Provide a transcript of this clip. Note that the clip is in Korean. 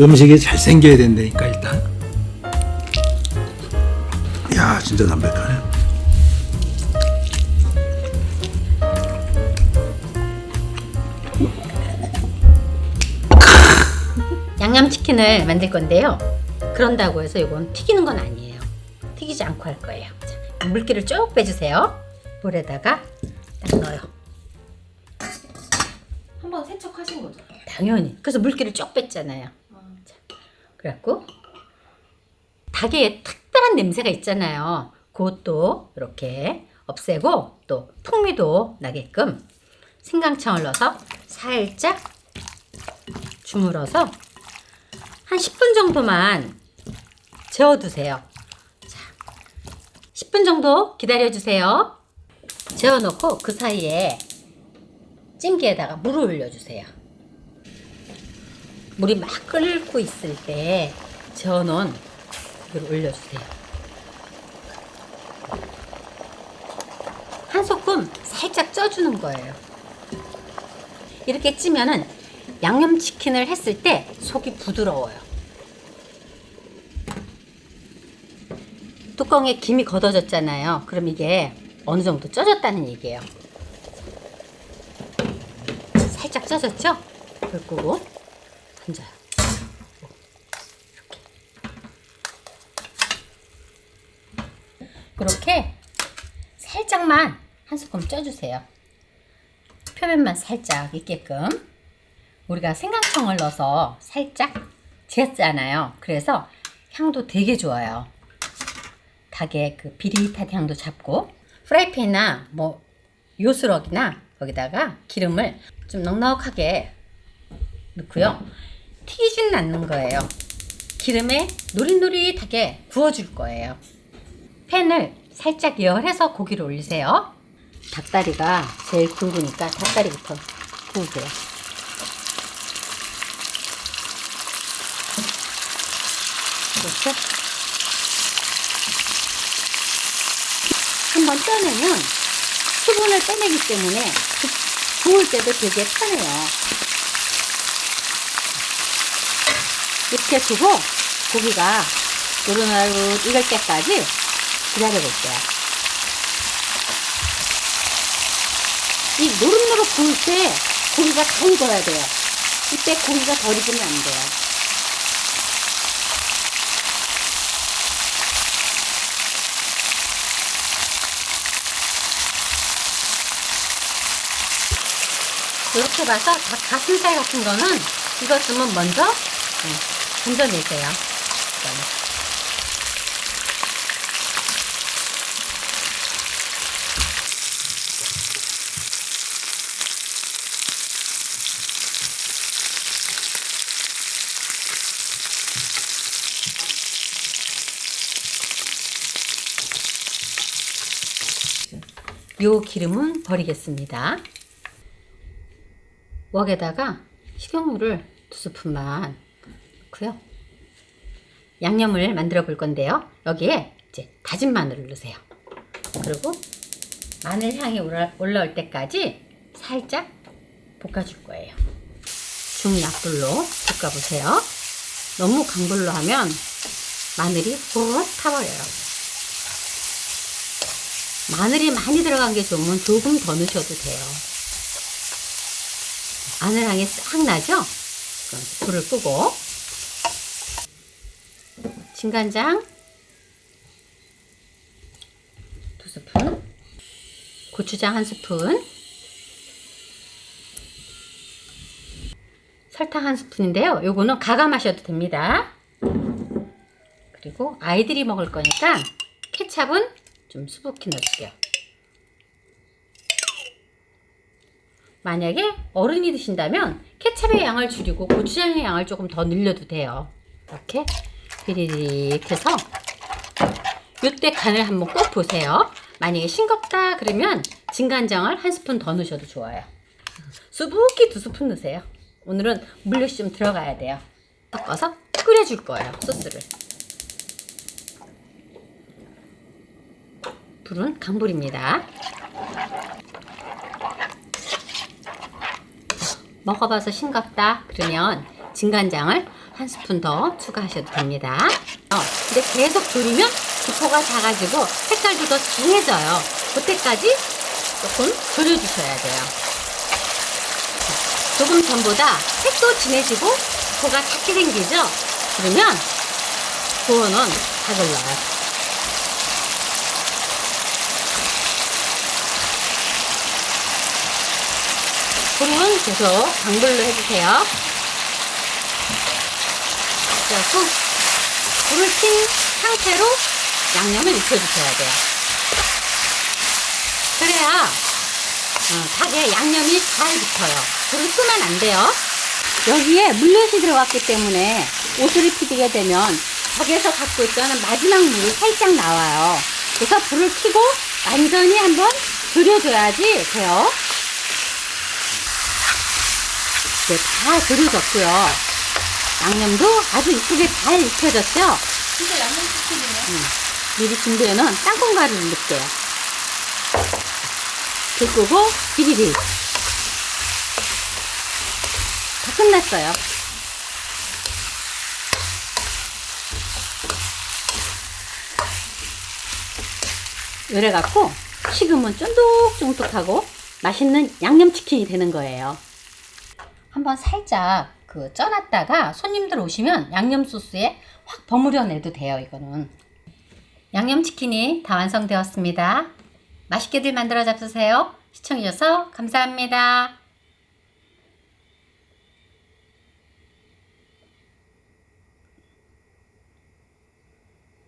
음식이 잘 생겨야 된다니까 일단. 야 진짜 담백하네. 양념치킨을 만들 건데요. 그런다고 해서 이건 튀기는 건 아니에요. 튀기지 않고 할 거예요. 자, 물기를 쭉 빼주세요. 물에다가 딱 넣어요. 한번 세척하신 거죠? 당연히. 그래서 물기를 쭉 뺐잖아요. 자, 그래갖고 닭에 특별한 냄새가 있잖아요. 그것도 이렇게 없애고 또 풍미도 나게끔 생강청을 넣어서 살짝 주물어서 한 10분 정도만 재워두세요. 자, 10분 정도 기다려주세요. 재워놓고 그 사이에 찜기에다가 물을 올려주세요. 물이 막 끓고 있을 때 저어놓은 이걸 올려주세요. 한 소끔 살짝 쪄주는 거예요. 이렇게 찌면은 양념치킨을 했을 때 속이 부드러워요. 뚜껑에 김이 걷어졌잖아요. 그럼 이게 어느 정도 쪄졌다는 얘기예요. 살짝 쪄졌죠? 불 끄고 던져요. 이렇게. 살짝만 한 스푼 쪄주세요. 표면만 살짝 있게끔. 우리가 생강청을 넣어서 살짝 지었잖아요. 그래서 향도 되게 좋아요. 닭의 그 비릿한 향도 잡고 프라이팬이나 뭐 요스럭이나 거기다가 기름을 좀 넉넉하게 넣고요. 튀기지는 않는 거예요. 기름에 노릿노릿하게 구워줄 거예요. 팬을 살짝 열해서 고기를 올리세요. 닭다리가 제일 굵으니까 닭다리부터 구우세요. 그렇죠? 한번 떠내면 수분을 빼내기 때문에 구- 구울 때도 되게 편해요. 이렇게 두고 고기가 노릇노릇 익을 때까지 기다려 볼게요. 이 노릇노릇 구울 때 고기가 다 익어야 돼요. 이때 고기가 덜 익으면 안 돼요. 이렇게 봐서 닭 가슴살 같은 거는 익었으면 먼저 네, 건져내세요. 그다음에. 요 기름은 버리겠습니다. 웍에다가 식용유를 두 스푼만 넣고요. 양념을 만들어 볼 건데요. 여기에 이제 다진 마늘을 넣으세요. 그리고 마늘 향이 올라, 올라올 때까지 살짝 볶아줄 거예요. 중약불로 볶아보세요. 너무 강불로 하면 마늘이 호로 타버려요. 마늘이 많이 들어간 게 좋으면 조금 더 넣으셔도 돼요. 마늘 향이 싹 나죠? 불을 끄고 진간장 두 스푼 고추장 한 스푼 설탕 한 스푼인데요. 요거는 가감하셔도 됩니다. 그리고 아이들이 먹을 거니까 케찹은 좀 수북히 넣을게요. 만약에 어른이 드신다면 케찹의 양을 줄이고 고추장의 양을 조금 더 늘려도 돼요. 이렇게 비리릭 해서 이때 간을 한번 꼭 보세요. 만약에 싱겁다 그러면 진간장을 한 스푼 더 넣으셔도 좋아요. 수북히 두 스푼 넣으세요. 오늘은 물엿이 좀 들어가야 돼요. 섞어서 끓여줄 거예요. 소스를. 불은 강불입니다. 먹어봐서 싱겁다 그러면 진간장을 한 스푼 더 추가하셔도 됩니다. 어, 근데 계속 졸이면 기포가 작아지고 색깔도 더 진해져요. 그때까지 조금 졸여주셔야 돼요. 조금 전보다 색도 진해지고 기포가 작게 생기죠? 그러면 구워는 다 걸러요. 불은 계속 강불로 해주세요. 그래서 불을 킨 상태로 양념을 익혀주셔야 돼요. 그래야 어, 닭에 양념이 잘 붙어요. 불을 끄면 안 돼요. 여기에 물엿이 들어갔기 때문에 오수리 피디게 되면 덕에서 갖고 있던 마지막 물이 살짝 나와요. 그래서 불을 켜고 완전히 한번 졸여줘야지 돼요. 이제 다 졸여졌고요. 양념도 아주 이쁘게 잘 익혀졌죠? 진짜 양념 치킨이네. 미리 준비해놓은 땅콩가루를 넣을게요. 불 끄고 비리비. 다 끝났어요. 이래갖고 식으면 쫀득쫀득하고 맛있는 양념치킨이 되는 거예요. 한번 살짝 그 쪄놨다가 손님들 오시면 양념 소스에 확 버무려 내도 돼요, 이거는. 양념치킨이 다 완성되었습니다. 맛있게들 만들어 잡수세요. 시청해주셔서 감사합니다.